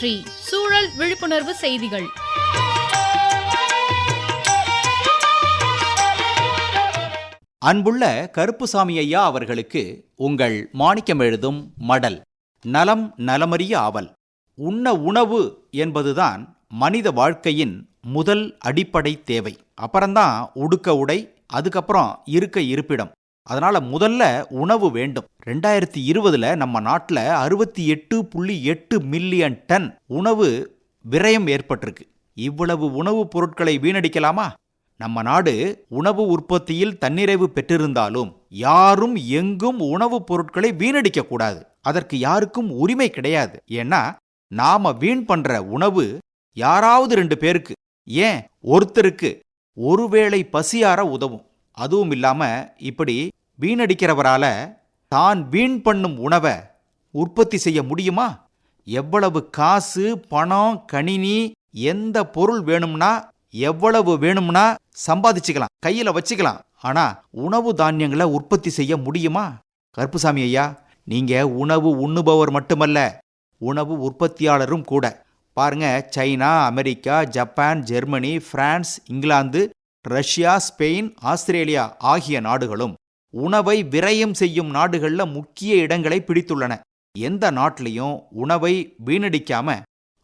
சுற்றி சூழல் விழிப்புணர்வு செய்திகள். அன்புள்ள கருப்புசாமி ஐயா அவர்களுக்கு உங்கள் மாணிக்கம் எழுதும் மடல் நலம் நலமறிய ஆவல். உண்ண உணவு என்பதுதான் மனித வாழ்க்கையின் முதல் அடிப்படை தேவை. அப்புறம்தான் உடுக்க உடை அதுக்கப்புறம் இருக்க இருப்பிடம். அதனால முதல்ல உணவு வேண்டும். ரெண்டாயிரத்தி இருபதில் நம்ம நாட்டில் அறுபத்தி எட்டு புள்ளி எட்டு மில்லியன் டன் உணவு விரயம் ஏற்பட்டிருக்கு. இவ்வளவு உணவுப் பொருட்களை வீணடிக்கலாமா? நம்ம நாடு உணவு உற்பத்தியில் தன்னிறைவு பெற்றிருந்தாலும் யாரும் எங்கும் உணவுப் பொருட்களை வீணடிக்க கூடாது. அதற்கு யாருக்கும் உரிமை கிடையாது. ஏன்னா நாம வீண் பண்ற உணவு யாராவது ரெண்டு பேருக்கு ஏன் ஒருத்தருக்கு ஒருவேளை பசியார உதவும். அதுவும் இல்லாமல் இப்படி வீணடிக்கிறவரால தான் வீண் பண்ணும் உணவை உற்பத்தி செய்ய முடியுமா? எவ்வளவு காசு பணம் கணினி எந்த பொருள் வேணும்னா எவ்வளவு வேணும்னா சம்பாதிச்சுக்கலாம் கையில் வச்சுக்கலாம். ஆனால் உணவு தானியங்களை உற்பத்தி செய்ய முடியுமா? கருப்புசாமி ஐயா நீங்க உணவு உண்ணுபவர் மட்டுமல்ல உணவு உற்பத்தியாளரும் கூட. பாருங்க China America Japan Germany France England Russia Spain Australia ஆகிய நாடுகளும் உணவை விரயம் செய்யும் நாடுகள்ல முக்கிய இடங்களை பிடித்துள்ளன. எந்த நாட்டிலையும் உணவை வீணடிக்காம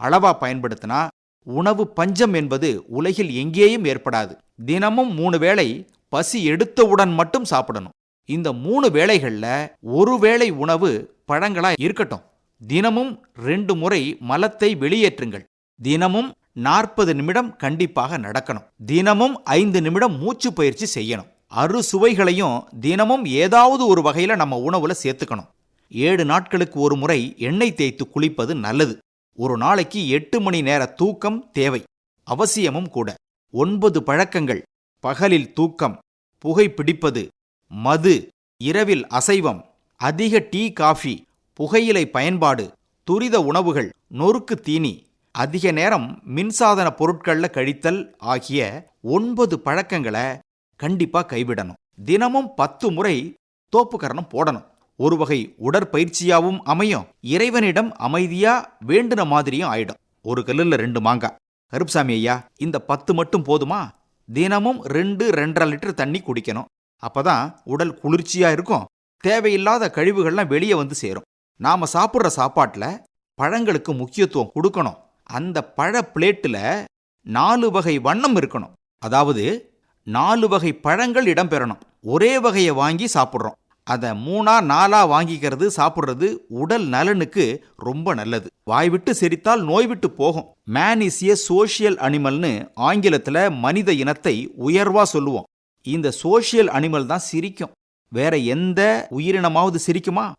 அளவா பயன்படுத்தினா உணவு பஞ்சம் என்பது உலகில் எங்கேயும் ஏற்படாது. தினமும் மூணு வேளை பசி எடுத்தவுடன் மட்டும் சாப்பிடணும். இந்த மூணு வேளைகள்ல ஒரு வேளை உணவு பழங்களா இருக்கட்டும். தினமும் ரெண்டு முறை மலத்தை வெளியேற்றுங்கள். தினமும் நாற்பது நிமிடம் கண்டிப்பாக நடக்கணும். தினமும் ஐந்து நிமிடம் மூச்சு பயிற்சி செய்யணும். அறுசுவைகளையும் தினமும் ஏதாவது ஒரு வகையில நம்ம உணவுல சேர்த்துக்கணும். ஏழு நாட்களுக்கு ஒரு முறை எண்ணெய் தேய்த்து குளிப்பது நல்லது. ஒரு நாளைக்கு எட்டு மணி நேர தூக்கம் தேவை. அவசியமும் கூட. ஒன்பது பழக்கங்கள். பகலில் தூக்கம். புகைப்பிடிப்பது மது. இரவில் அசைவம். அதிக டீ காஃபி. புகையிலை பயன்பாடு. துரித உணவுகள். நொறுக்கு தீனி. அதிக நேரம் மின்சாதன பொருட்கள்ல கழித்தல் ஆகிய ஒன்பது பழக்கங்களை கண்டிப்பா கைவிடணும். தினமும் பத்து முறை தோப்புக்கரணம் போடணும். ஒரு வகை உடற்பயிற்சியாவும் அமையும். இறைவனிடம் அமைதியா வேண்டுன மாதிரியும் ஆயிடும். ஒரு கல்லில் ரெண்டு மாங்காய் கருப்சாமி ஐயா இந்த பத்து மட்டும் போதுமா? தினமும் ரெண்டு ரெண்டரை லிட்டர் தண்ணி குடிக்கணும். அப்பதான் உடல் குளிர்ச்சியா இருக்கும். தேவையில்லாத கழிவுகள்லாம் வெளியே வந்து சேரும். நாம சாப்பிட்ற சாப்பாட்டுல பழங்களுக்கு முக்கியத்துவம் கொடுக்கணும். அந்த பழ பிளேட்டில் நாலு வகை வண்ணம் இருக்கணும். அதாவது நாலு வகை பழங்கள் இடம்பெறணும். ஒரே வகையை வாங்கி சாப்பிட்றோம். அதை மூணா நாலா வாங்கிக்கிறது சாப்பிட்றது உடல் நலனுக்கு ரொம்ப நல்லது. வாய் விட்டு சிரித்தால் நோய் விட்டு போகும். மேன் இஸ் ஏ சோஷியல் அனிமல்னு ஆங்கிலத்தில் மனித இனத்தை உயர்வாக சொல்லுவோம். இந்த சோஷியல் அனிமல் தான் சிரிக்கும். வேற எந்த உயிரினமாவது சிரிக்குமா?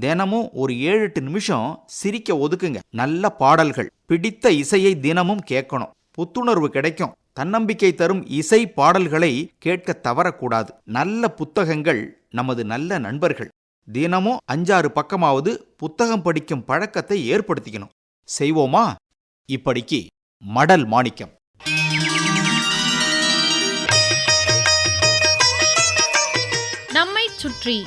தினமும் ஒரு ஏழு எட்டு நிமிஷம் சிரிக்க ஒதுக்குங்க. நல்ல பாடல்கள். பிடித்த இசையை தினமும் கேட்கணும். புத்துணர்வு கிடைக்கும். தன்னம்பிக்கை தரும் இசை பாடல்களை கேட்க தவறக்கூடாது. நல்ல புத்தகங்கள் நமது நல்ல நண்பர்கள். தினமும் அஞ்சாறு பக்கமாவது புத்தகம் படிக்கும் பழக்கத்தை ஏற்படுத்திக்கணும். செய்வோமா? இப்படிக்கு மடல் மாணிக்கம். நம்மை சுற்றி